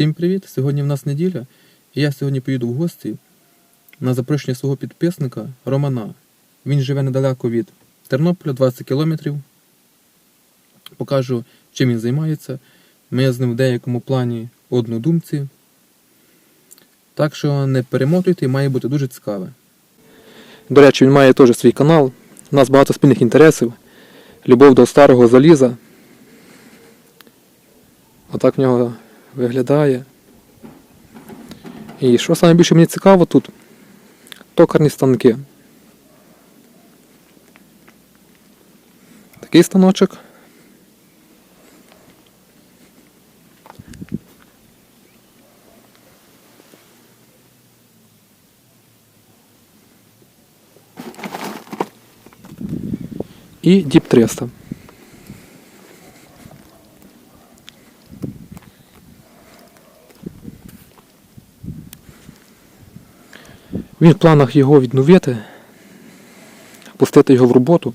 Всім привіт! Сьогодні в нас неділя, і я сьогодні поїду в гості на запрошення свого підписника Романа. Він живе недалеко від Тернополя, 20 кілометрів. Покажу, чим він займається. Ми з ним в деякому плані однодумці. Так що не перемотуйте, має бути дуже цікаве. До речі, він має теж свій канал. У нас багато спільних інтересів. Любов до старого заліза. Отак в нього виглядає. І що саме більше мені цікаво тут? Токарні станки. Такий станочок. І Діп 300. Він в планах його відновити, пустити його в роботу.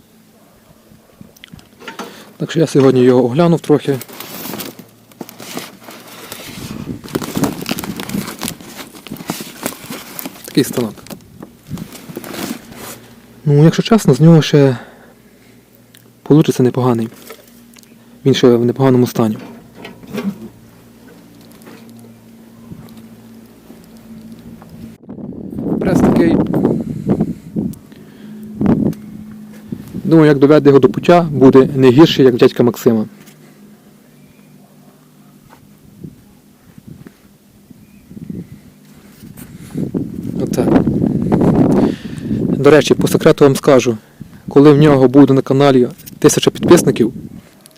Так що я сьогодні його оглянув трохи. Такий станок. Ну, якщо чесно, з нього ще получиться непоганий. Він ще в непоганому стані. Прес такий. Думаю, як доведе його до пуття, буде не гірший, як дядька Максима. Отак. До речі, по секрету вам скажу, коли в нього буде на каналі тисяча підписників,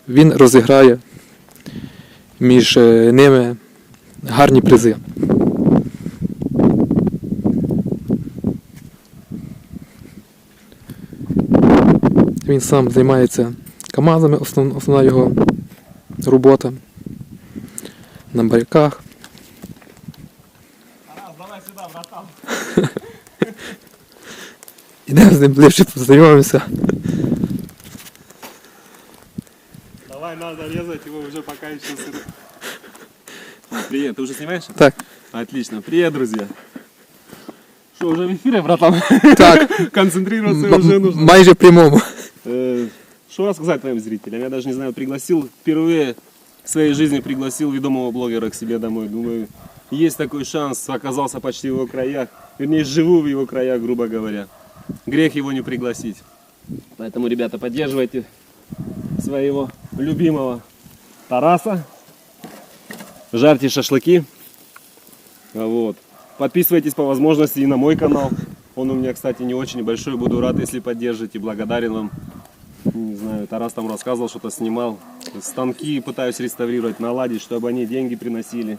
він розіграє між е, ними гарні призи. Він сам займається КАМАЗами, основ, основна його робота на баряках. Тарас, давай сюда, братан. Ідемо з ним ближче познайомимося. Давай, надо резать его уже пока еще сырой. Привет, ты уже снимаешь? Так, Отлично. Привет, друзья. Что, уже в эфире, братан? так, Концентрироваться м- уже м- нужно. майже в прямому. Э, Что рассказать твоим зрителям? Я даже не знаю, пригласил, впервые в своей жизни пригласил ведомого блогера к себе домой. Думаю, есть такой шанс, оказался почти в его краях. Вернее, живу в его краях, грубо говоря. Грех его не пригласить. Поэтому, ребята, поддерживайте своего любимого Тараса. Жарьте шашлыки. Вот. Подписывайтесь по возможности и на мой канал. Он у меня, кстати, не очень большой. Буду рад, если поддержите. Благодарен вам Не знаю, Тарас там рассказывал, что-то снимал. Станки пытаюсь реставрировать, наладить, чтобы они деньги приносили.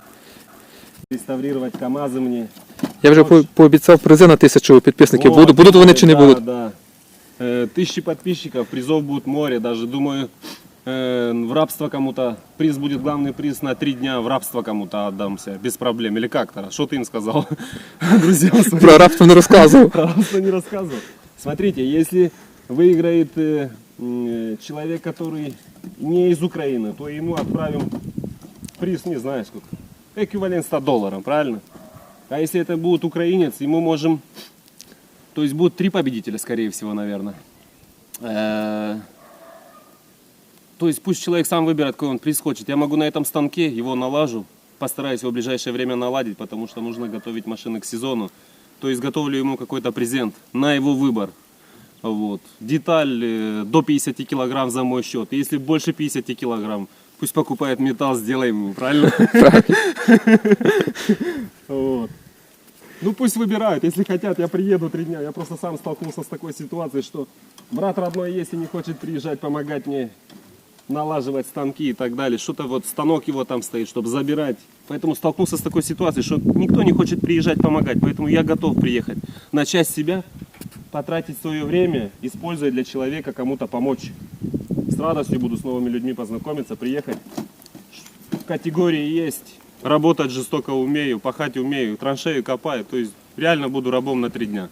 Реставрировать КАМАЗы мне. Я вже по- пообіцяв призи на тисячу підписників. О, Будуть, будуть вони чи не да, будуть? Да. Э, Тысячи подписчиков, призов будет море. Даже думаю, э, в рабство кому-то приз будет главный приз на три дня. В рабство кому-то отдамся без проблем. Или как, Тарас? Что ты им сказал? Друзьям своим. Про рабство не розказував. Про рабство не рассказывал. Смотрите, если выиграет э, м, человек, который не из Украины, то ему отправим приз, не знаю сколько. Эквивалент 100 долларов, правильно? А если это будет украинец, ему можем... То есть будут три победителя, скорее всего, наверное. Э, То есть пусть человек сам выбирает, какой он приз хочет. Я могу на этом станке его налажу. Постараюсь его в ближайшее время наладить, потому что нужно готовить машины к сезону. То есть готовлю ему какой-то презент на его выбор. Вот. Деталь э, до 50 килограмм за мой счет. Если больше 50 килограмм, пусть покупает металл, сделаем ему, правильно? Ну пусть выбирают, если хотят, я приеду три дня. Я просто сам столкнулся с такой ситуацией, что брат родной есть и не хочет приезжать помогать мне налаживать станки и так далее. Что-то вот станок его там стоит, чтобы забирать. Поэтому столкнулся с такой ситуацией, что никто не хочет приезжать помогать. Поэтому я готов приехать на часть себя, потратить свое время, используя для человека кому-то помочь. С радостью буду с новыми людьми познакомиться, приехать. Категории есть. Работать жестоко умею, пахать умею, траншею копаю. То есть реально буду рабом на три дня.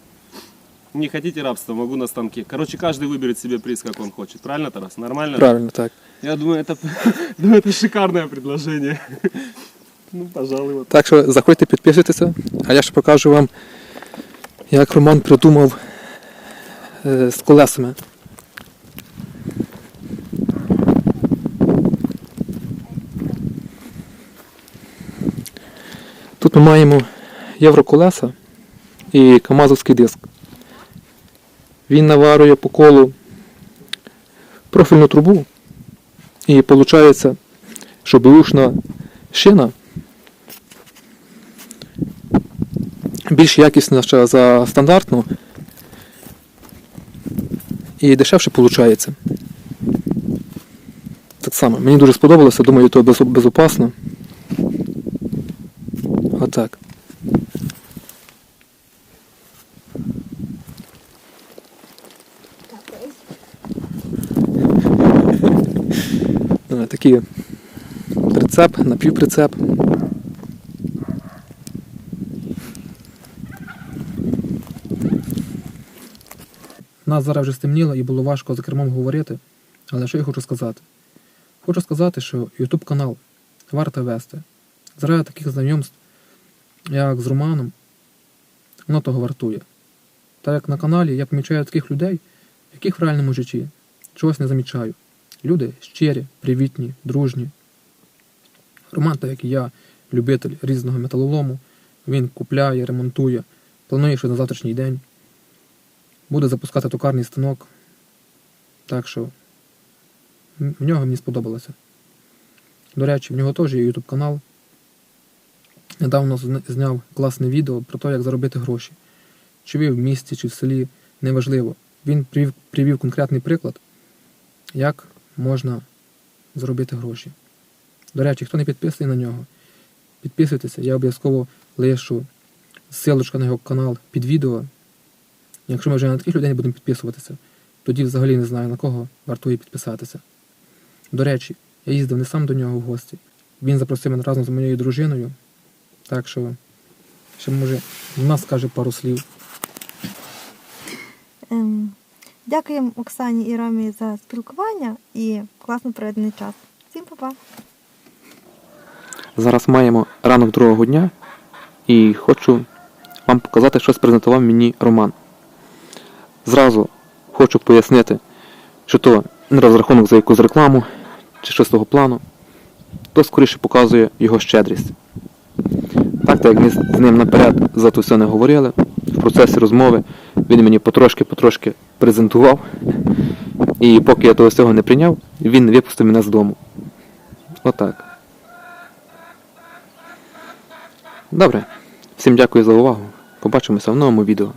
Не хотите рабства, могу на станке. Короче, каждый выберет себе приз, как он хочет. Правильно, Тарас? Нормально? Правильно, так. Я думаю, это, думаю, это шикарное предложение. Ну, пожалуй, вот. Так що заходьте, підписуйтеся, а я ще покажу вам, як Роман придумав е, з колесами. Тут ми маємо євроколеса і камазовський диск. Він наварює по колу профільну трубу і виходить, що бушна шина більш якісна за стандартну і дешевше виходить. Так само, мені дуже сподобалося, думаю, то без, безопасно. Отак. Такий прицеп, напівприцеп. Нас зараз вже стемніло і було важко за кермом говорити. Але що я хочу сказати? Хочу сказати, що YouTube канал варто вести. Заради таких знайомств, як з Романом, воно того вартує. Так як на каналі я помічаю таких людей, яких в реальному житті чогось не замічаю. Люди щирі, привітні, дружні. Роман, так як і я, любитель різного металолому, він купляє, ремонтує, планує, що на завтрашній день буде запускати токарний станок. Так що в нього мені сподобалося. До речі, в нього теж є YouTube канал. Недавно зняв класне відео про те, як заробити гроші. Чи ви в місті, чи в селі, неважливо. Він привів, привів конкретний приклад, як можна заробити гроші. До речі, хто не підписаний на нього, підписуйтеся, я обов'язково лишу ссылочка на його канал під відео. Якщо ми вже на таких людей не будемо підписуватися, тоді взагалі не знаю на кого вартує підписатися. До речі, я їздив не сам до нього в гості. Він запросив мене разом з моєю дружиною. Так що, ще може, вона скаже пару слів. Ем, Дякуємо Оксані і Ромі за спілкування і класно проведений час. Всім па-па! Зараз маємо ранок другого дня і хочу вам показати, що презентував мені Роман. Зразу хочу пояснити, що то не розрахунок за якусь рекламу чи щось того плану, то скоріше показує його щедрість. Так, так як ми з ним наперед за то все не говорили, в процесі розмови він мені потрошки-потрошки презентував. І поки я того всього не прийняв, він випустив мене з дому. Отак. Добре. Всім дякую за увагу. Побачимося в новому відео.